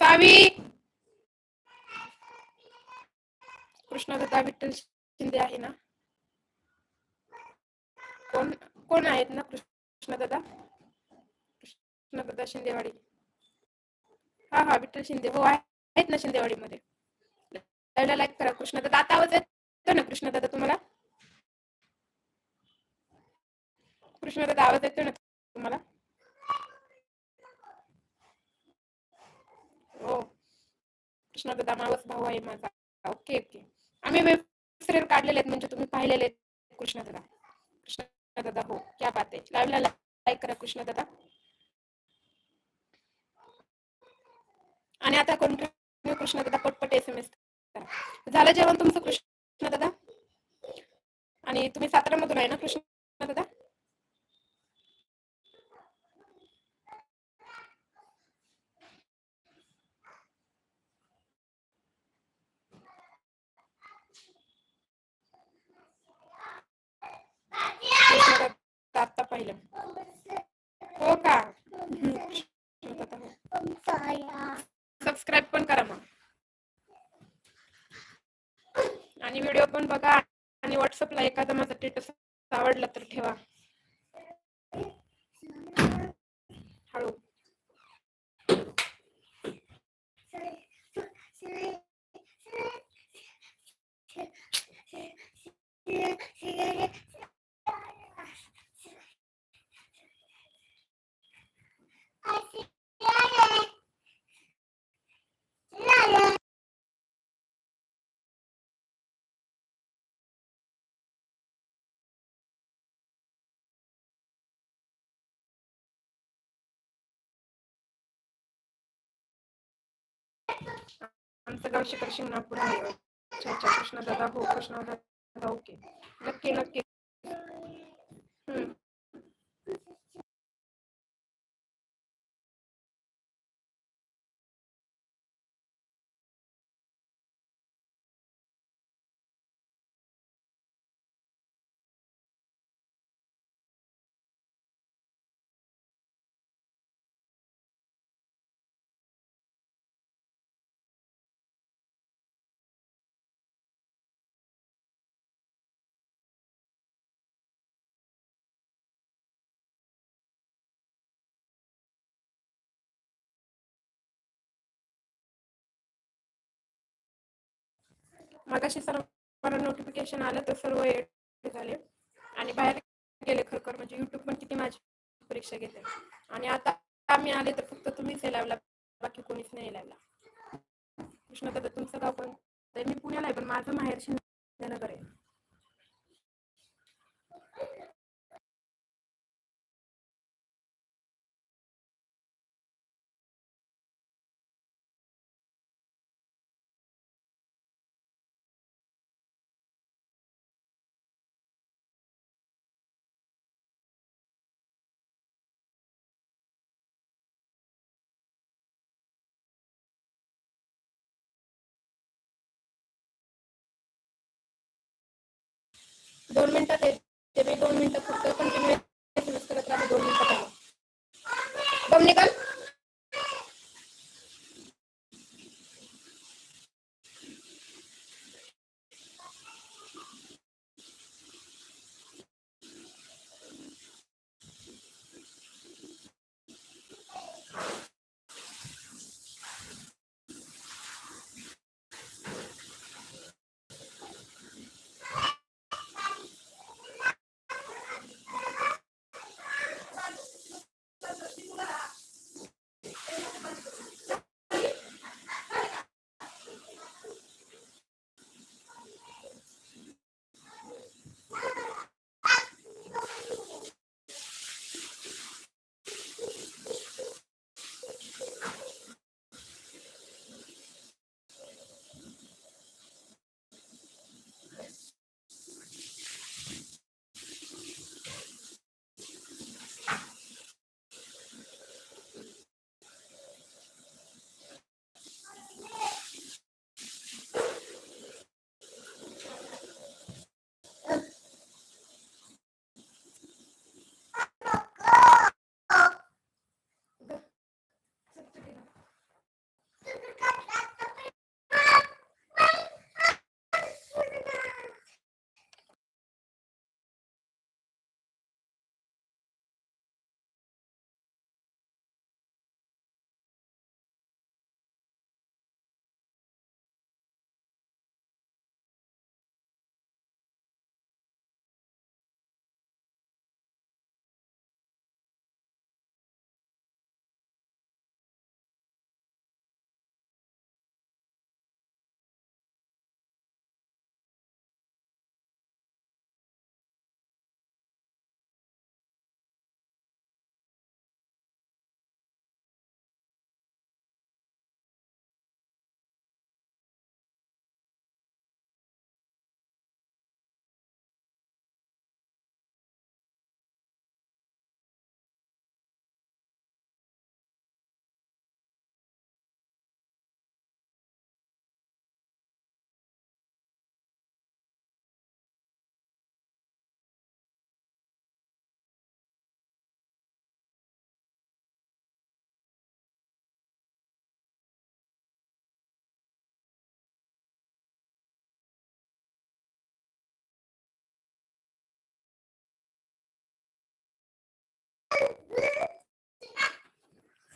सावी कृष्णदत्ता विठ्ठल शिंदे आहे ना? कोण कोण आहेत ना कृष्णदादा कृष्णदादा शिंदेवाडी. हा हा विठ्ठल शिंदे. हो आहेत ना शिंदेवाडीमध्ये. लाईक करा. कृष्णदादा आता आवाज येतो ना? कृष्णदादा तुम्हाला? कृष्णदादा आवाज येतो ना तुम्हाला? हो. कृष्णदादा मावस भाऊ आहे माझा. ओके ओके आम्ही वेब सिरियल काढलेले आहेत म्हणजे तुम्ही पाहिलेले आहेत कृष्ण दादा. हो. क्या बात आहे. लाईव्हला लाईक करा कृष्णदादा आणि आता कंटिन्यू कृष्णदादा पटपट एस एम एस करा. झालं जेवण तुमचं कृष्णदादा आणि तुम्ही सातारा मधून आहे ना कृष्णा दादा? पाहिलं. हो का? सबस्क्राईब पण करा मग. आणि व्हिडिओ पण बघा. आणि व्हॉट्सअपला एखादा माझा स्टेटस आवडला तर ठेवा. हळू. आमचं गाव शिखर शिंगणापूर आहे. अच्छा अच्छा कृष्णदादा हो कृष्णदादा ओके. नक्की नक्की. मगाशी सर्व नोटिफिकेशन आलं तर सर्व झाले. आणि बाहेर गेले खरखर म्हणजे युट्यूब पण किती माझी परीक्षा घेते. आणि आता आम्ही आले तर फक्त तुम्हीच लावला बाकी कोणीच नाही लावला. कृष्ण दादा तुमचं गाव पण मी पुण्याला आहे पण माझं माहेर शिंदेनगर आहे. दोन मिनिटात येते. मी दोन मिनिटात फक्त कंटिन्यू करत राहते. दोन मिनिटात दम निकाल.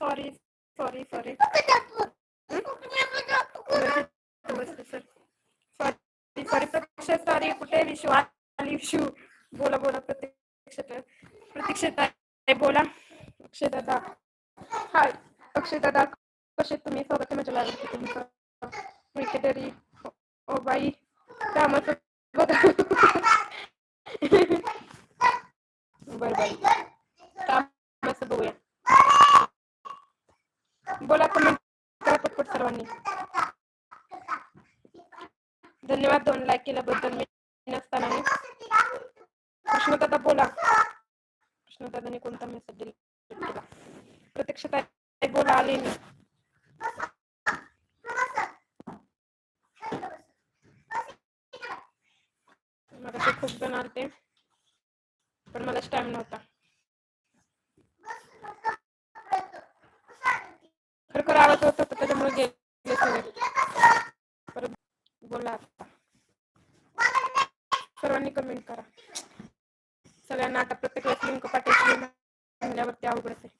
Sorry sorry sorry. Sorry sorry. प्रत्यक्ष सॉरी कुठे विशू आली विशू बोला बोला प्रत्यक्ष प्रत्यक्षता बोला. अक्षय दादा. हाय. अक्षय दादा कसे तुम्ही? स्वागत आहे माझ्या लाईव्ह तुमचं? क्रिकेटरी ओ हो, बाई कामाचं बघा. बरं बरं. कामाचं बघूया. बोला कमेंट करा पटपट सर्वांनी. धन्यवाद दोन लाईक केल्याबद्दल. मी नसताना कृष्णदादा बोला. कृष्णदादाने कोणता मेसेज दिला प्रत्यक्षता बोला आले मी मला ते खूप जण आलते पण मला स्टॅमिना नव्हता खरखर आवाज होत होता त्याच्यामुळे गेले सगळे. परत बोला आता. सर्वांनी कमेंट करा. सगळ्यांना आता प्रत्येक लिंक पाठवायची म्हणल्यावरती अवघडच आहे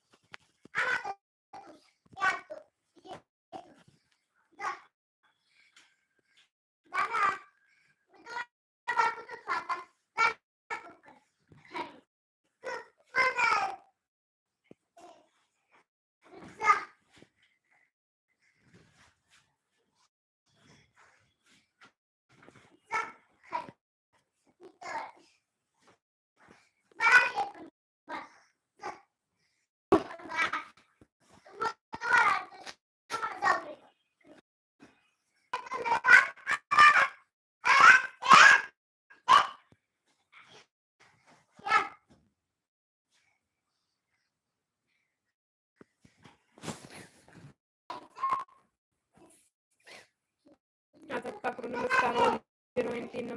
आझाद पाखरू नमस्कार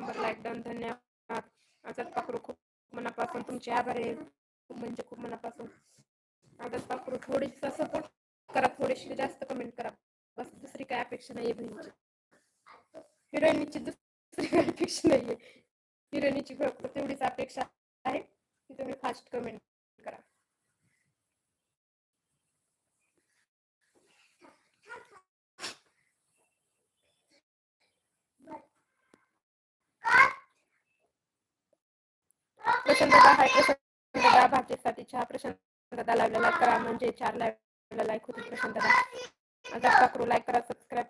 हिरोईन लाईक डन धन्यवाद. आझाद पाखरू खूप मनापासून तुमचे आभार आहे. म्हणजे खूप मनापासून. आझाद पाखरू थोडीशी सपोर्ट करा थोडीशी जास्त कमेंट करा. बस दुसरी काय अपेक्षा नाहीये बहिणीची. हिरोईनीची दुसरी काय अपेक्षा नाहीये. हिरोईनीची फक्त तेवढीच अपेक्षा आहे की तुम्ही फास्ट कमेंट करा हाय प्रशांत दादा चहा प्रशांत लावलेला करा म्हणजे चार लावलेला लाईक होती प्रशांत दादा आता पाकरू लाईक करा सबस्क्राईब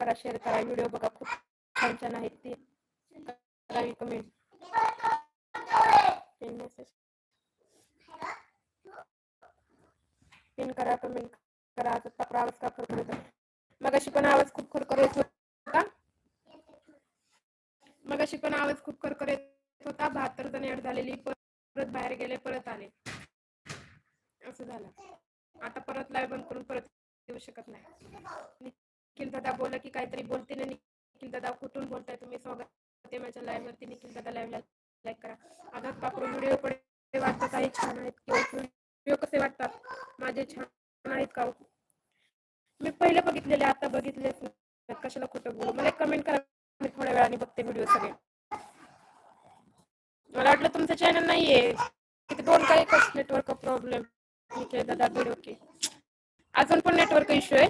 करा शेअर करा. व्हिडिओ बघा खूप छान छान आहेत ते. करावी कमेंट पिन करा कमेंट करा. आता पाकरू आवाज का खरखर मगाशी पण आवाज खूप खरखर येत होता मगाशी पण आवाज खूप खरखर येत होता बहात्तर जण ऍड झालेली परत बाहेर गेले परत आले असं झालं आता परत लाईव्ह बंद करून परत येऊ शकत नाही निखिल दादा बोला की काहीतरी बोलते ना निखिल दादा कुठून बोलताय तुम्ही स्वागत आहे माझ्या लाईव्ह वरती निखिल दादा लाईव्ह लाईक करा आघात पाकडून व्हिडिओ कडे वाटतात काही छान आहेत किंवा व्हिडिओ कसे वाटतात? माझे छान आहेत का हो? मी पहिले बघितलेले आता बघितले कशाला खोटं बोलू? मला कमेंट करा. मी थोड्या वेळाने बघते व्हिडिओ सगळे. मला वाटलं तुमचं चॅनल नाहीये. किती दोन काही नेटवर्क प्रॉब्लेम ठीक आहे दादा बीड ओके अजून पण नेटवर्क इश्यू आहे.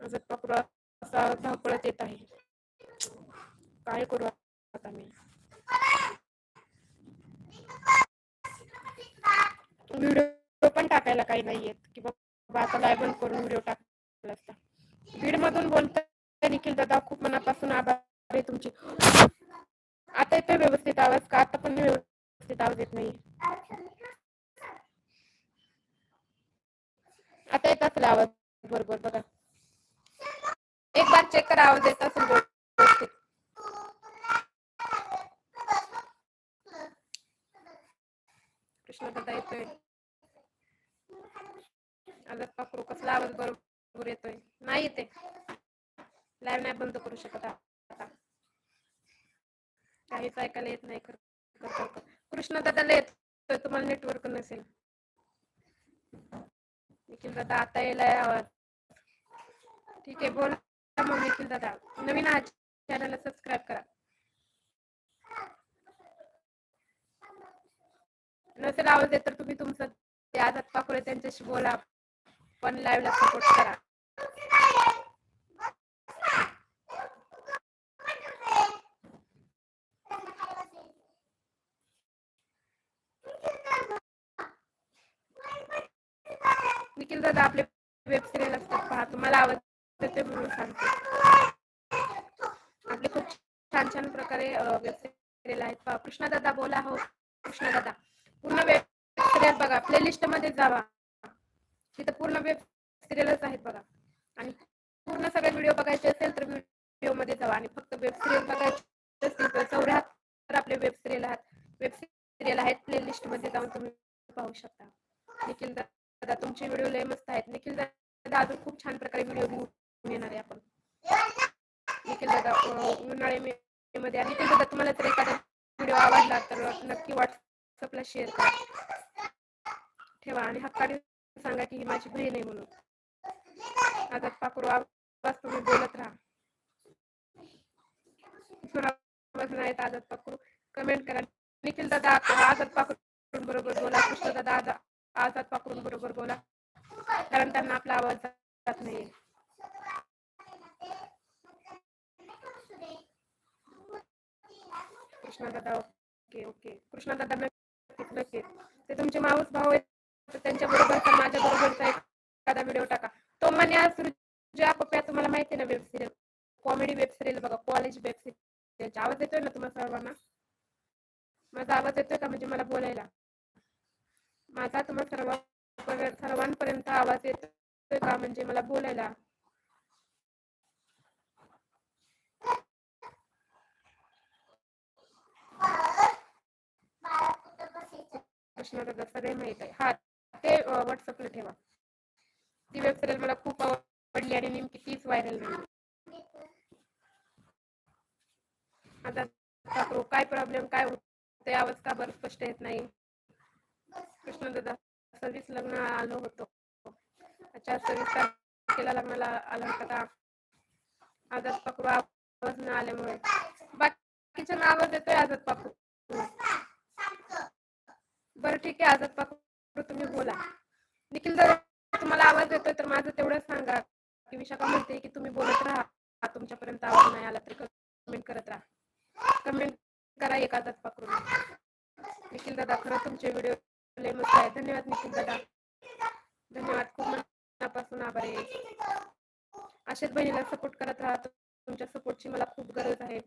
माझा पकडा असा धावपळत येत आहे. काय करू आता मी? व्हिडिओ पण टाकायला काही नाहीयेत. की बाबा आता लाईव्ह बंद करून व्हिडिओ टाकला असता. बीड मधून बोलता निखिल दादा खूप मनापासून आभार आहे तुमचे. आता येतोय व्यवस्थित आवाज का? आता पण व्यवस्थित आवाज येत नाही आता येत असेल आवाज. बरोबर बघा. एक बार चेक करा आवाज येत असेल व्यवस्थित कृष्ण दादा येतोय वापरू कसला आवाज बरोबर येतोय? नाही येते. लाईव्ह नाही बंद करू शकत आता. काहीच ऐकायला येत नाही. कृष्ण दादाला येतोय तुम्हाला नेटवर्क नसेल. निखिल दादा आता येलाय आवाज. ठीक आहे बोला मग निखिल दादा. नवीन आहात चॅनलला सबस्क्राईब करा. नसेल आवाज येत तर तुम्ही तुमचं ते आजात पाखरे त्यांच्याशी बोला. पण लाईव्हला सपोर्ट करा. निखिल दादा आपले वेब सिरियल असतात पहा तुम्हाला आवडते ते म्हणून सांगते. आपले खूप छान छान प्रकारे वेब सिरियल आहेत पहा. कृष्णा दादा बोला हो कृष्णा दादा. पूर्ण वेब सिरियल बघा. प्लेलिस्टमध्ये जावा. तिथं पूर्ण वेब सिरियलच आहेत बघा. आणि पूर्ण सगळे व्हिडिओ बघायचे असेल तर व्हिडिओमध्ये जावा. आणि फक्त वेब सिरियल बघायचे असतील तर चौऱ्याहत्तर आपले वेब सिरियल आहेत. वेब सिरियल आहेत. प्लेलिस्टमध्ये जाऊन तुम्ही पाहू शकता. निखिल दादा तुमचे व्हिडिओ लय मस्त आहेत. निखिल दादा अजून खूप छान प्रकारे व्हिडिओ घेऊन येणार आहे आपण. निखिल दादा उन्हाळे मे मध्ये. आणि निखिल दादा तुम्हाला जर एखादा व्हिडिओ आवडला तर नक्की व्हॉट्सअपला शेअर करा. ठेवा. आणि हक्काने सांगा की ही माझी बहीण आहे म्हणून. आता पाकरू आवाज तुम्ही बोलत राहा. आवाज नाही आदत पाकरू. कमेंट करा. निखिल दादा आदत पाकरून बरोबर बोला. कृष्ण दादा आदा- आझाद पाकरून बरोबर बोला. कारण त्यांना आपला आवाज जात नाहीये. कृष्णा दादा ओके ओके. कृष्णा दादा नक्कीच नक्कीच. ते तुमचे माऊस भाऊ आहेत. तर त्यांच्या बरोबरचा माझ्या बरोबरचा एखादा व्हिडिओ टाका. तो म्हणे सुरजा पप्या तुम्हाला माहिती ना web serial comedy web serial बघा कॉलेज वेब सिरियल आवाज येतोय ना तुम्हाला सर्वांना? माझा आवाज येतोय का म्हणजे मला बोलायला? माझा तुम्हाला सर्व सर्वांपर्यंत आवाज येतोय का म्हणजे मला बोलायला? सगळे माहीत आहे हा ते व्हॉट्सअपला ठेवा. ती वेब सिरियल मला खूप आवडली आणि नेमकी तीच व्हायरल झाली आता काय प्रॉब्लेम काय होते आवाज का बरं स्पष्ट येत नाही? कृष्ण दादा सव्वीस लग्न आलो होतो. अच्छा सव्वीस तारखेला लग्नाला आला होता का? आझाद पकडू आवाज न आल्यामुळे. बाकीच्या आवाज येतोय आझाद पकडू बरं ठीक आहे आझाद पकडू तुम्ही बोला निखिल दादा तुम्हाला आवाज येतोय तर माझं तेवढं सांगा की म्हणते की तुम्ही बोलत राहा. तुमच्यापर्यंत आवाज नाही आला तर कमेंट करत राहा. कमेंट करा एक आजाद पकडून निखिल दादा खरं तुमचे व्हिडिओ लय मस्त आहे धन्यवाद निखिल दादा. धन्यवाद. खूप मनापासून आभार आहे. अशाच बहिणीला सपोर्ट करत राहा. तुमच्या सपोर्टची मला खूप गरज आहे.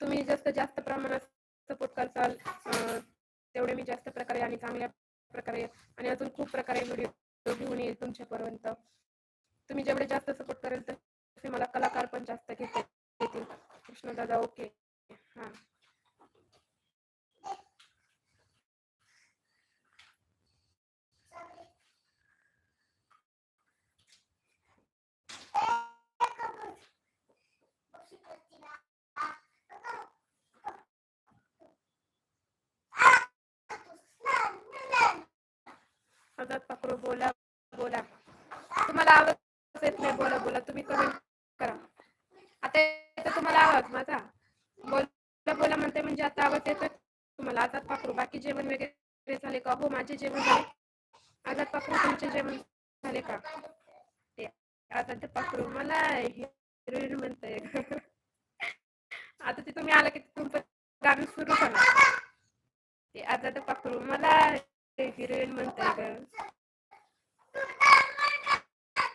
तुम्ही जास्त जास्त प्रमाणात सपोर्ट करताल तेवढे मी जास्त प्रकारे आणि चांगल्या प्रकारे आणि अजून खूप प्रकारे व्हिडिओ घेऊन येईल तुमच्यापर्यंत. तुम्ही जेवढे जास्त सपोर्ट करेल तसे मला कलाकार पण जास्त घेता येतील. कृष्णदादा ओके हा आजाद पकडू बोला बोला तुम्हाला आवाज येत नाही बोला बोला तुम्ही कमेंट करा आता येतो तुम्हाला आवाज माझा. बोला बोला म्हणते म्हणजे आता आवाज येतोय तुम्हाला. आजाद पाखरू बाकी जेवण वगैरे झाले का? हो माझे जेवण झाले. आजाद पाखरू तुमचे जेवण झाले का? ते आजाद पाखरू मला हिरोईन म्हणताय. आता ते तुम्ही आला की तुमचं गाणं सुरू करा ते आजाद पाखरू मला हिरोईन म्हणताय ग.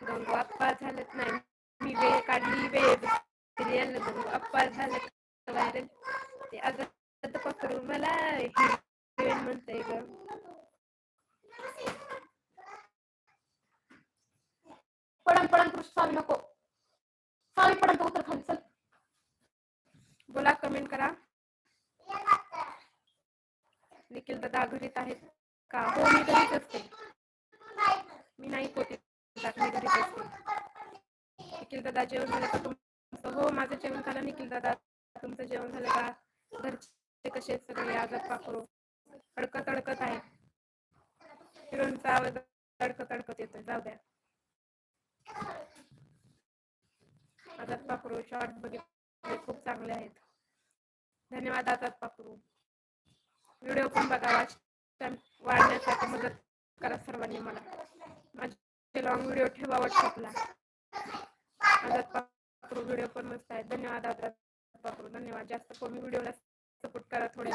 गंगू आप्पा झालत नाही. मी वेळ काढली वेळ सिरियल गंगू अप्पा झालत व्हायरल ते आजाद पकडू मला हिरोईन म्हणताय ग पडन पडन कृष्ण स्वामी नको स्वामी पडन उतर खाली चल बोला कमेंट करा निखिल दादा घरीच आहेत का हो मी घरीच असते मी नाही पोते जात, मी घरीच असते निखिल दादा जेवण झालं का तुमचं हो माझं जेवण झालं निखिल दादा. तुमचं जेवण झालं का? घरचे कसे सगळे? आजात पाखरू अडकत अडकत आहे. हिरोनचा आवाज अडकत अडकत येतोय. जाऊ द्या. आजात पाकरू शॉर्ट बघितले. खूप चांगले आहेत. धन्यवाद आजात पाकरू व्हिडिओ पण बघा. वाच वाढण्यासाठी मदत करा सर्वांनी मला. माझे लॉंग व्हिडिओ ठेवा व्हॉट्सअपला आजात व्हिडिओ पण मस्त आहे. धन्यवाद आता धन्यवाद. जास्त कमी व्हिडिओला सपोर्ट करा थोडे